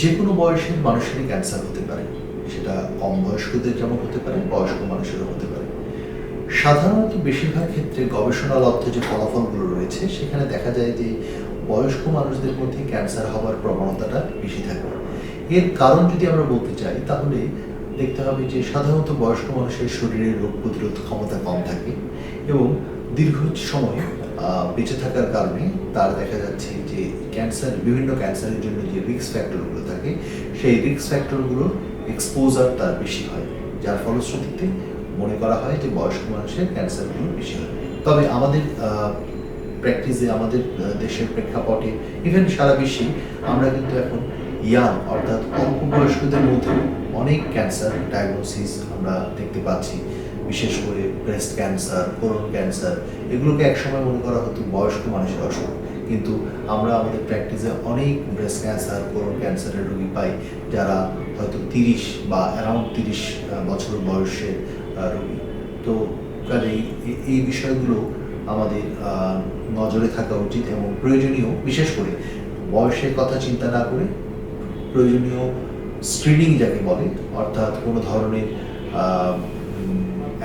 যে কোনো বয়সের মানুষেরই ক্যান্সার হতে পারে। সেটা কম বয়স্কদের যেমন হতে পারে, বয়স্ক মানুষেরও হতে পারে। সাধারণত বেশিরভাগ ক্ষেত্রে গবেষণালব্ধ যে ফলাফলগুলো রয়েছে, সেখানে দেখা যায় যে বয়স্ক মানুষদের মধ্যে ক্যান্সার হওয়ার প্রবণতাটা বেশি থাকে। এর কারণ যদি আমরা বলতে চাই, তাহলে দেখতে হবে যে সাধারণত বয়স্ক মানুষের শরীরে রোগ প্রতিরোধ ক্ষমতা কম থাকে এবং দীর্ঘ সময় বেঁচে থাকার কারণে তার দেখা যাচ্ছে যে ক্যান্সার বিভিন্ন ক্যান্সারের জন্য যে রিস্ক ফ্যাক্টরগুলো থাকে, সেই রিস্ক ফ্যাক্টরগুলোর এক্সপোজার তার বেশি হয়। যার ফলশ্রুতিতে মনে করা হয় যে বয়স্ক মানুষের ক্যান্সারগুলো বেশি হয়। তবে আমাদের প্র্যাকটিসে আমাদের দেশের প্রেক্ষাপটে ইভেন সারা বিশ্বে আমরা কিন্তু এখন ইয়াং অর্থাৎ অল্প বয়স্কদের মধ্যে অনেক ক্যান্সার ডায়াগনোসিস আমরা দেখতে পাচ্ছি। বিশেষ করে ব্রেস্ট ক্যান্সার কোলন ক্যান্সার এগুলোকে একসময় মনে করা হতো বয়স্ক মানুষের অসুখ। কিন্তু আমরা আমাদের প্র্যাকটিসে অনেক ব্রেস্ট ক্যান্সার কোলন ক্যান্সারের রোগী পাই যারা হয়তো তিরিশ বা অ্যারাউন্ড তিরিশ বছর বয়সের রোগী। তো কাজেই এই বিষয়গুলো আমাদের নজরে থাকা উচিত এবং প্রয়োজনীয়, বিশেষ করে বয়সের কথা চিন্তা না করে প্রয়োজনীয় স্ক্রিনিং যাকে বলে, অর্থাৎ কোনো ধরনের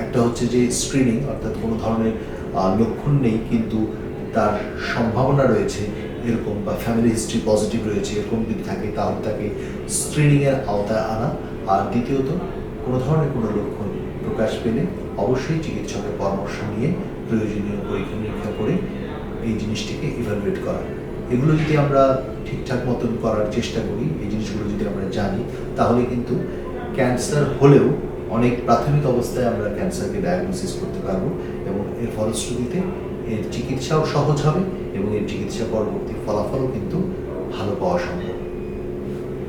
একটা হচ্ছে যে স্ক্রিনিং অর্থাৎ কোনো ধরনের লক্ষণ নেই, কিন্তু তার সম্ভাবনা রয়েছে, এরকম বা ফ্যামিলি হিস্ট্রি পজিটিভ রয়েছে, এরকম যদি থাকে, তাহলে তাকে স্ক্রিনিংয়ের আওতায় আনা। আর দ্বিতীয়ত, কোনো ধরনের কোনো লক্ষণ প্রকাশ পেলে অবশ্যই চিকিৎসকের পরামর্শ নিয়ে প্রয়োজনীয় পরীক্ষা নিরীক্ষা করে এই জিনিসটিকে ইভ্যালুয়েট করা। এগুলো যদি আমরা ঠিকঠাক মতন করার চেষ্টা করি, এই জিনিসগুলো যদি আমরা জানি, তাহলে কিন্তু ক্যান্সার হলেও অনেক প্রাথমিক অবস্থায় আমরা ক্যান্সারকে ডায়াগনোসিস করতে পারব এবং এর ফলশ্রুতিতে এর চিকিৎসাও সহজ হবে এবং এর চিকিৎসা পরবর্তী ফলাফলও কিন্তু ভালো পাওয়া সম্ভব।